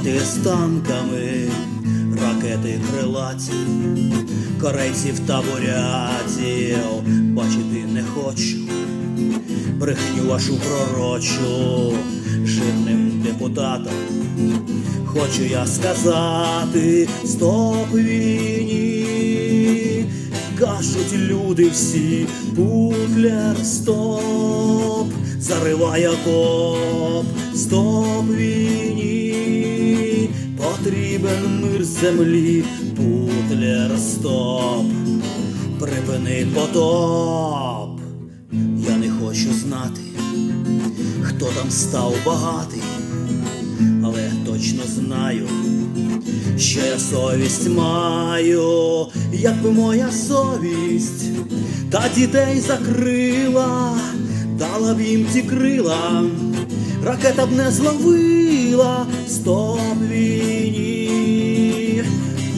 воювати з танками, ракети крилаті, корейців та бурятів бачити не хочу, брехню вашу пророчу жирним депутатам. Хочу я сказати, стоп війні, кажуть люди всі, Путлер, стоп, зариває коп, стоп війні, потрібен мир землі, Путлер, стоп, припини потоп, я не хочу знати, хто там став багатий але точно знаю, що я совість маю, якби моя совість та дітей закрила, дала б їм ті крила, ракета б не зловила, війні,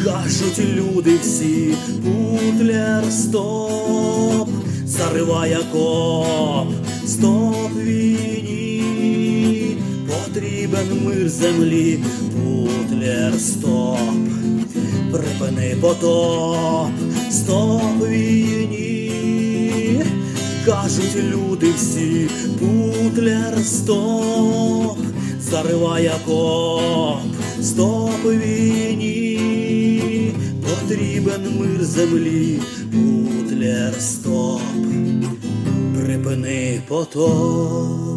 кажуть люди всі, путлер, стоп, зариває коп, стоп війні, потрібен мир землі, путлер, стоп, припини потоп, стоп війні, кажуть люди всі, путлер, стоп, зариває коп, стоп війні, потрібен мир землі, путлер, стоп, припини потоп.